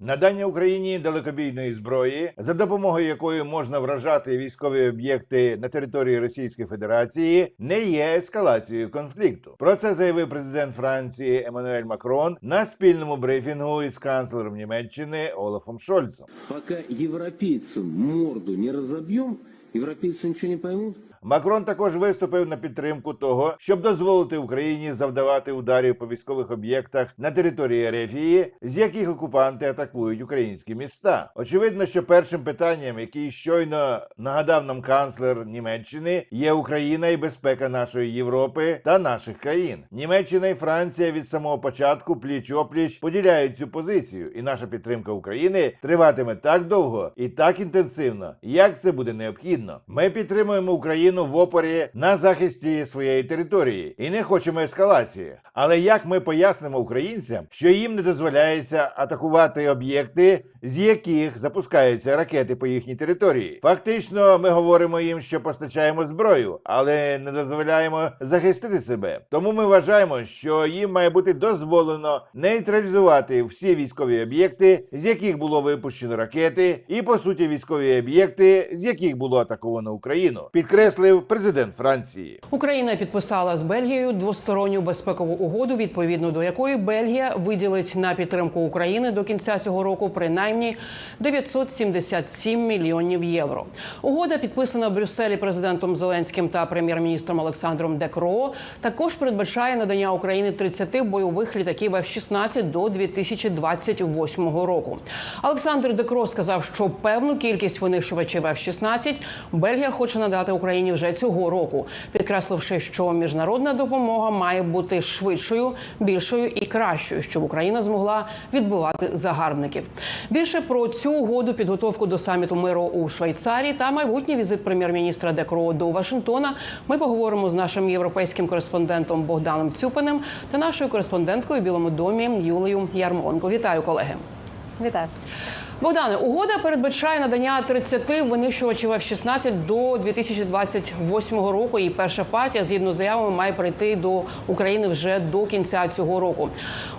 Надання Україні далекобійної зброї, за допомогою якої можна вражати військові об'єкти на території Російської Федерації, не є ескалацією конфлікту. Про це заявив президент Франції Еммануель Макрон на спільному брифінгу із канцлером Німеччини Олафом Шольцем. Пока европейцам морду не разобьем, европейцы ничего не поймут. Макрон також виступив на підтримку того, щоб дозволити Україні завдавати ударів по військових об'єктах на території Ерефії, з яких окупанти атакують українські міста. Очевидно, що першим питанням, який щойно нагадав нам канцлер Німеччини, є Україна і безпека нашої Європи та наших країн. Німеччина і Франція від самого початку пліч опліч поділяють цю позицію, і наша підтримка України триватиме так довго і так інтенсивно, як це буде необхідно. Ми підтримуємо Україну в опорі на захисті своєї території і не хочемо ескалації. Але як ми пояснимо українцям, що їм не дозволяється атакувати об'єкти, з яких запускаються ракети по їхній території? Фактично, ми говоримо їм, що постачаємо зброю, але не дозволяємо захистити себе. Тому ми вважаємо, що їм має бути дозволено нейтралізувати всі військові об'єкти, з яких було випущено ракети, і по суті військові об'єкти, з яких було атаковано Україну, підкреслив президент Франції. Україна підписала з Бельгією двосторонню безпекову угоду, відповідно до якої Бельгія виділить на підтримку України до кінця цього року принаймні 977 мільйонів євро. Угода підписана в Брюсселі президентом Зеленським та прем'єр-міністром Олександром Декро. Також передбачає надання Україні 30 бойових літаків F-16 до 2028 року. Олександр Декро сказав, що певну кількість винищувачів F-16 Бельгія хоче надати Україні вже цього року, підкресливши, що міжнародна допомога має бути швидшою, більшою і кращою, щоб Україна змогла відбивати загарбників. Більше про цю угоду, підготовку до саміту миру у Швейцарії та майбутній візит прем'єр-міністра Декро до Вашингтона. Ми поговоримо з нашим європейським кореспондентом Богданом Цюпиним та нашою кореспонденткою в Білому домі Юлією Ярмонко. Вітаю, колеги. Вітаю. Богдане, угода передбачає надання 30 винищувачів F-16 до 2028 року. І перша партія, згідно з заявами, має прийти до України вже до кінця цього року.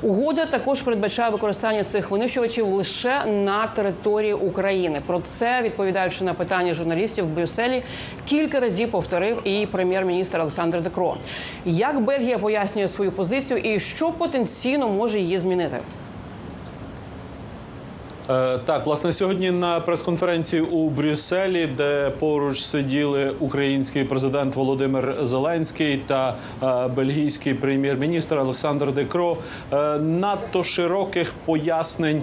Угода також передбачає використання цих винищувачів лише на території України. Про це відповідаючи на питання журналістів в Брюсселі, кілька разів повторив і прем'єр-міністр Олександр Декро. Як Бельгія пояснює свою позицію і що потенційно може її змінити? Е, Так, власне, сьогодні на прес-конференції у Брюсселі, де поруч сиділи український президент Володимир Зеленський та е, бельгійський прем'єр-міністр Олександр Декро, е, надто широких пояснень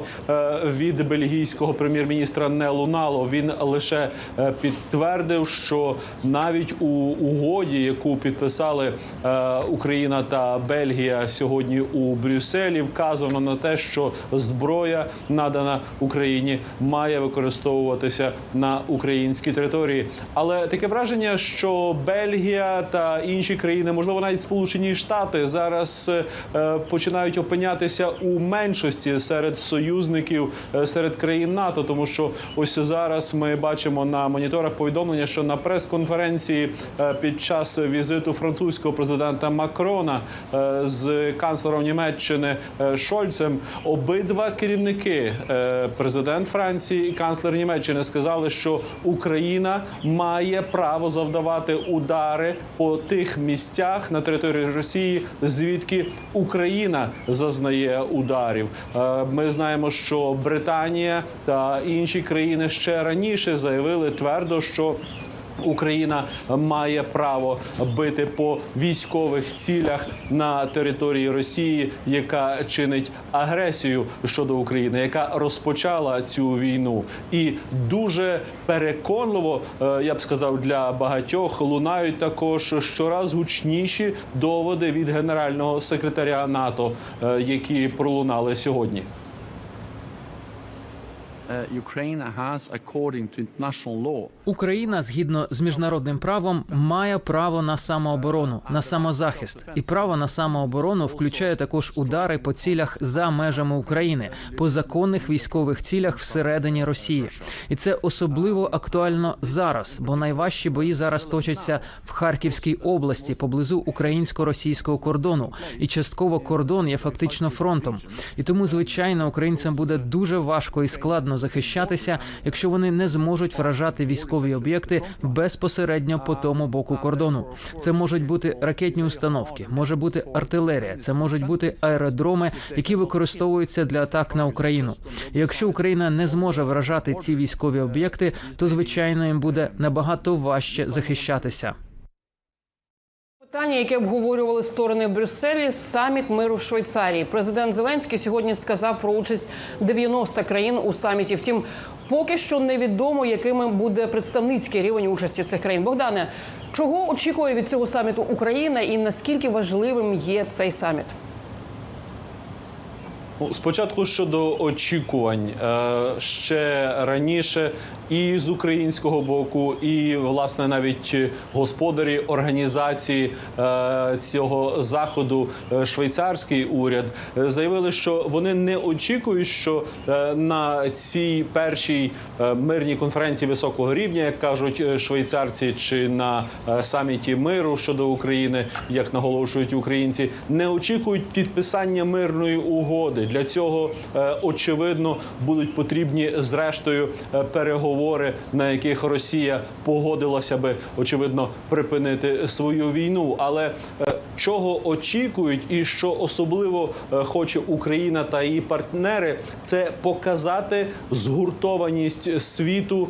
від бельгійського прем'єр-міністра не лунало. Він лише підтвердив, що навіть у угоді, яку підписали Україна та Бельгія сьогодні у Брюсселі, вказано на те, що зброя надана Україні має використовуватися на українській території. Але таке враження, що Бельгія та інші країни, можливо, навіть Сполучені Штати, зараз е, починають опинятися у меншості серед союзників е, серед країн НАТО, тому що ось зараз ми бачимо на моніторах повідомлення, що на прес-конференції е, під час візиту французького президента Макрона з канцлером Німеччини Шольцем обидва керівники. Президент Франції і канцлер Німеччини сказали, що Україна має право завдавати удари по тих місцях на території Росії, звідки Україна зазнає ударів. Е, Ми знаємо, що Британія та інші країни ще раніше заявили твердо, що Україна має право бити по військових цілях на території Росії, яка чинить агресію щодо України, яка розпочала цю війну, і дуже переконливо, е, я б сказав, для багатьох лунають також щораз гучніші доводи від генерального секретаря НАТО, е, які пролунали сьогодні. Україна згідно з міжнародним правом має право на самооборону, на самозахист, і право на самооборону включає також удари по цілях за межами України, по законних військових цілях всередині Росії. І це особливо актуально зараз, бо найважчі бої зараз точаться в Харківській області поблизу українсько-російського кордону, і частково кордон є фактично фронтом. І тому, звичайно, українцям буде дуже важко і складно захищатися, якщо вони не зможуть вражати військові об'єкти безпосередньо по тому боку кордону. Це можуть бути ракетні установки, може бути артилерія, це можуть бути аеродроми, які використовуються для атак на Україну. Якщо Україна не зможе вражати ці військові об'єкти, то звичайно їм буде набагато важче захищатися. Питання, яке обговорювали сторони в Брюсселі, саміт миру в Швейцарії. Президент Зеленський сьогодні сказав про участь 90 країн у саміті. Втім, поки що невідомо, якими буде представницький рівень участі цих країн. Богдане, чого очікує від цього саміту Україна і наскільки важливим є цей саміт? Ну, Спочатку щодо очікувань Е, ще раніше і з українського боку, і власне навіть господарі організації е, цього заходу, е, швейцарський уряд, заявили, що вони не очікують, що на цій першій мирній конференції високого рівня, як кажуть швейцарці, чи на саміті миру щодо України, як наголошують українці, не очікують підписання мирної угоди. Для цього е, очевидно будуть потрібні зрештою е, переговори, на яких Росія погодилася би очевидно припинити свою війну. Але е, чого очікують, і що особливо хоче Україна та її партнери, це показати згуртованість світу,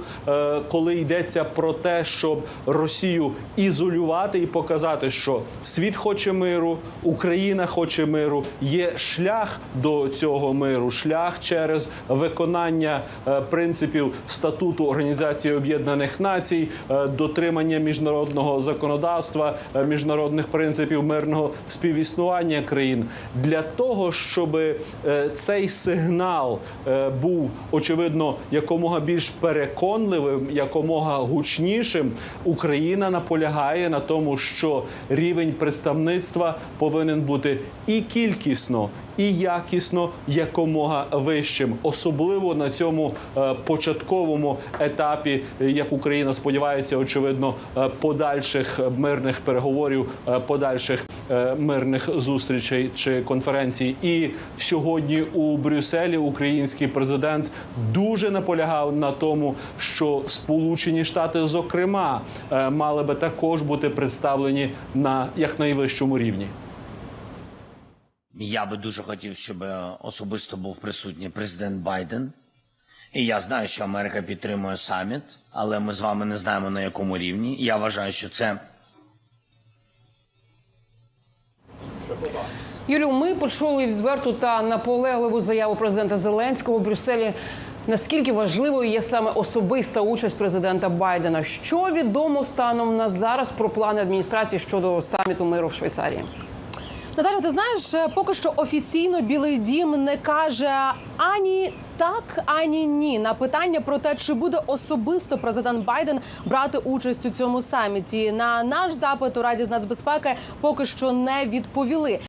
коли йдеться про те, щоб Росію ізолювати і показати, що світ хоче миру, Україна хоче миру. Є шлях до цього миру, шлях через виконання е, принципів статуту Організації Об'єднаних Націй, е, дотримання міжнародного законодавства, е, міжнародних принципів мирного співіснування країн для того, щоб цей сигнал був очевидно якомога більш переконливим, якомога гучнішим. Україна наполягає на тому, що рівень представництва повинен бути і кількісно. І якісно якомога вищим, особливо на цьому е, початковому етапі, е, як Україна сподівається, очевидно, е, подальших мирних переговорів, подальших мирних зустрічей чи конференцій. І сьогодні у Брюсселі український президент дуже наполягав на тому, що Сполучені Штати, зокрема, мали би також бути представлені на якнайвищому рівні. Я би дуже хотів, щоб е, особисто був присутній президент Байден. І я знаю, що Америка підтримує саміт, але ми з вами не знаємо на якому рівні. Я вважаю, що це Юлю, ми почули відверту та наполегливу заяву президента Зеленського у Брюсселі. Наскільки важливою є саме особиста участь президента Байдена? Що відомо станом на зараз про плани адміністрації щодо саміту миру в Швейцарії? Наталя, ти знаєш, е, поки що офіційно Білий Дім не каже ані так, ані ні на питання про те, чи буде особисто президент Байден брати участь у цьому саміті. На наш запит у Раді з нацбезпеки поки що не відповіли.